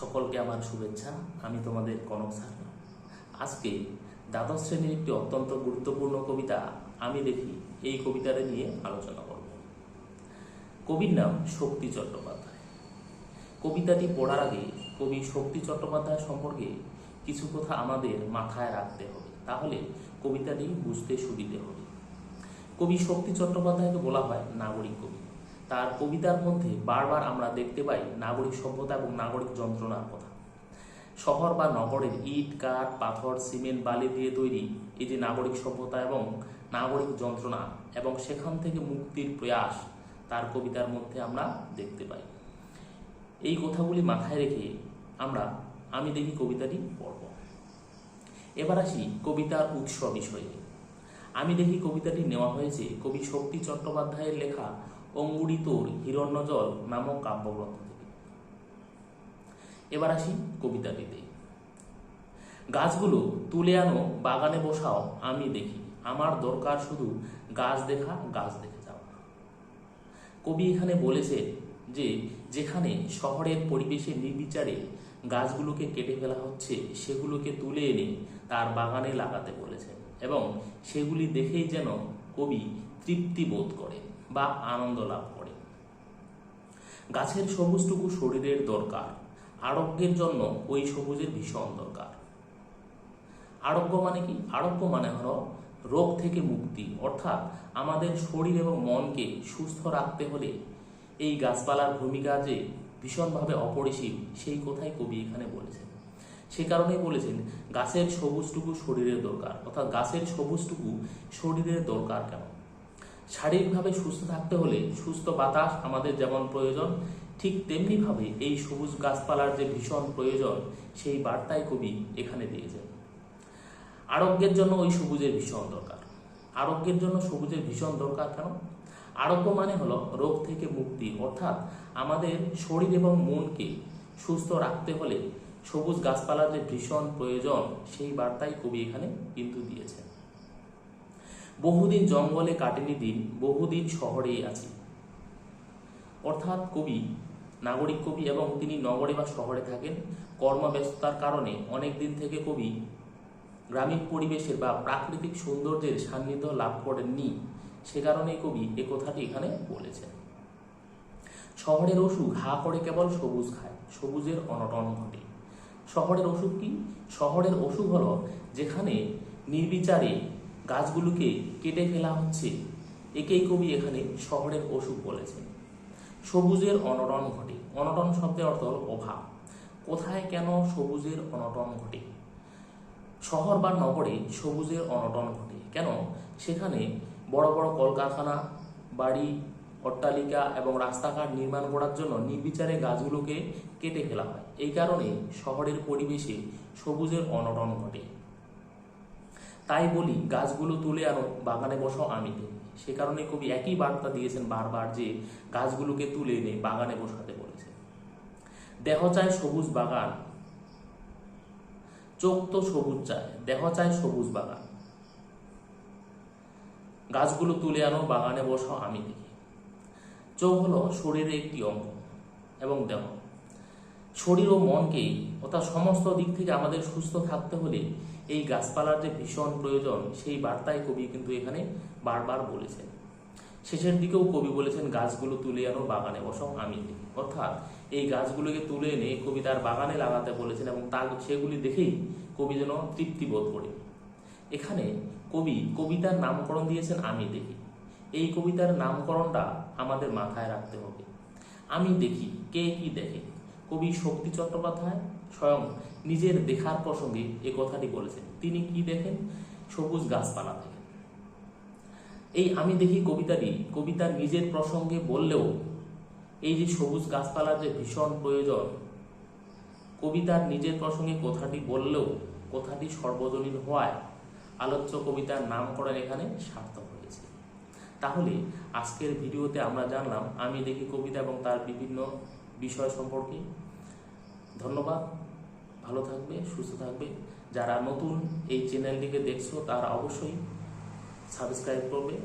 সকলকে আমার শুভেচ্ছা। আমি তোমাদের কনক স্যার। আজকে দ্বাদশ শ্রেণির একটি অত্যন্ত গুরুত্বপূর্ণ কবিতা আমি দেখি, এই কবিতাটা নিয়ে আলোচনা করব। কবির নাম শক্তি চট্টোপাধ্যায়। কবিতাটি পড়ার আগে কবি শক্তি চট্টোপাধ্যায় সম্পর্কে কিছু কথা আমাদের মাথায় রাখতে হবে। তাহলে কবিতাটি বুঝতে সুবিধে হবে। কবি শক্তি চট্টোপাধ্যায়কে বলা হয় নাগরিক কবি। তার কবিতার মধ্যে বারবার আমরা দেখতে পাই নাগরিক সভ্যতা এবং নাগরিক যন্ত্রণার কথা। শহর বা নগরের ইট, কাঠ, পাথর, সিমেন্ট, বালি দিয়ে তৈরি এই যে নাগরিক সভ্যতা এবং নাগরিক যন্ত্রণা এবং সেখান থেকে মুক্তির প্রয়াস তার কবিতার মধ্যে আমরা দেখতে পাই। এই কথাগুলি মাথায় রেখে আমরা, আমি দেখি কবিতাটি পড়ব। এবার আসি কবিতার উৎস বিষয়ে। আমি দেখি কবিতাটি নেওয়া হয়েছে কবি শক্তি চট্টোপাধ্যায়ের লেখা অঙ্গুরিতোর হিরণ্যজল নামক কাব্যগ্রন্থ থেকে। এবার আসি কবিতাটিতে গাছগুলো তুলে আনো, বাগানে বসাও, আমি দেখি। আমার দরকার শুধু গাছ দেখা, গাছ দেখে যাওয়া। কবি এখানে বলেছে যে, যেখানে শহরের পরিবেশে নির্বিচারে গাছগুলোকে কেটে ফেলা হচ্ছে, সেগুলোকে তুলে এনে তার বাগানে লাগাতে বলেছেন। এবং সেগুলি দেখেই যেন কবি তৃপ্তি বোধ করে বা আনন্দ লাভ করে। গাছের সবুজটুকু শরীরের দরকার, আরোগ্যের জন্য ওই সবুজের ভীষণ দরকার। আরোগ্য মানে কি? আরোগ্য মানে হলো রোগ থেকে মুক্তি, অর্থাৎ আমাদের শরীর এবং মনকে সুস্থ রাখতে হলে এই গাছপালার ভূমিকা যে ভীষণভাবে অপরিসীম, সেই কথাই কবি এখানে বলেছেন। সে কারণেই বলেছেন, গাছের সবুজটুকু শরীরের দরকার, অর্থাৎ গাছের সবুজটুকু শরীরের দরকার কেন? শারীরিকভাবে সুস্থ থাকতে হলে সুস্থ বাতাস আমাদের যেমন প্রয়োজন, ঠিক তেমনিভাবে এই সবুজ গাছপালার যে ভীষণ প্রয়োজন, সেই বার্তায় কবি এখানে দিয়েছেন। আরোগ্যের জন্য ওই সবুজের ভীষণ দরকার। আরোগ্যের জন্য সবুজের ভীষণ দরকার কেন? আরোগ্য মানে হলো রোগ থেকে মুক্তি, অর্থাৎ আমাদের শরীর এবং মনকে সুস্থ রাখতে হলে সবুজ গাছপালার যে ভীষণ প্রয়োজন, সেই বার্তাই কবি এখানে কিন্তু দিয়েছেন। বহুদিন জঙ্গলে কাটেনি দিন, বহুদিন শহরেই আছি। অর্থাৎ কবি, নাগরিক কবি এবং তিনি নগরে বা শহরে থাকেন, কর্মব্যস্ততার কারণে অনেক দিন থেকে কবি গ্রামীণ পরিবেশের বা প্রাকৃতিক সৌন্দর্যের সান্নিধ্য লাভ করেননি। সে কারণেই কবি এ কথাটি এখানে বলেছেন। শহরের অসুখ হা করে কেবল সবুজ খায়, সবুজের অনটন ঘটে। শহরের অসুখ কি? শহরের অসুখ হলো যেখানে নির্বিচারে গাছগুলোকে কেটে ফেলা হচ্ছে। একেই কবি এখানে শহরের অসুখ বলেছেন। সবুজের অনটন ঘটে। অনটন শব্দের অর্থ হল অভাব। কোথায় কেন সবুজের অনটন ঘটে? শহর বা নগরে সবুজের অনটন ঘটে। কেন? সেখানে বড় বড় কলকারখানা, বাড়ি, অট্টালিকা এবং রাস্তাঘাট নির্মাণ করার জন্য নির্বিচারে গাছগুলোকে কেটে ফেলা হয়। এই কারণে শহরের পরিবেশে সবুজের অনটন ঘটে। তাই বলি, গাছগুলো তুলে আনো, বাগানে বসো আমি। দিই সে কারণে কবি একই বার্তা দিয়েছেন বারবার যে, গাছগুলোকে তুলে এনে বাগানে বসাতে বলেছেন দেহ চায় সবুজ বাগান, চোখ তো সবুজ চায়, দেহ চায় সবুজ বাগান। গাছগুলো তুলে আনো, বাগানে বসো আমি দেখি। চোখ হলো শরীরের একটি অঙ্গ এবং দেহ। শরীর ও মনকে অর্থাৎ সমস্ত দিক থেকে আমাদের সুস্থ থাকতে হলে এই গাছপালার যে ভীষণ প্রয়োজন, সেই বার্তায় কবি কিন্তু এখানে বারবার বলেছেন। শেষের দিকেও কবি বলেছেন, গাছগুলো তুলে আনো বাগানে বসো, আমি অর্থাৎ এই গাছগুলোকে তুলে এনে কবি তার বাগানে লাগাতে বলেছেন এবং তার সেগুলি দেখেই কবি যেন তৃপ্তি বোধ করে এখানে কবি কবিতার নামকরণ দিয়েছেন, আমি দেখি। এই কবিতার নামকরণটা আমাদের মাথায় রাখতে হবে। আমি দেখি, কে কি দেখে? কবি শক্তি চট্টোপাধ্যায় স্বয়ং নিজের দেখার প্রসঙ্গে এ কথাটি বলেছেন। তিনি কি দেখেন? সবুজ গাছপালা দেখেন এই আমি দেখি কবিতাটি কবিতার নিজের প্রসঙ্গে বললেও এই যে সবুজ গাছপালার যে ভীষণ প্রয়োজন, কবিতার নিজের প্রসঙ্গে কথাটি বললেও কথাটি সর্বজনীন হওয়ায় আলোচ্য কবিতার নামকরণ এখানে সার্থক হয়েছে। তাহলে আজকের ভিডিওতে আমরা জানলাম, আমি দেখি কবিতা এবং তার বিভিন্ন বিষয় সম্পর্কে। ধন্যবাদ। ভালো থাকবে, সুস্থ থাকবে। যারা নতুন এই চ্যানেলটিকে দেখছ, তারা অবশ্যই সাবস্ক্রাইব করবে।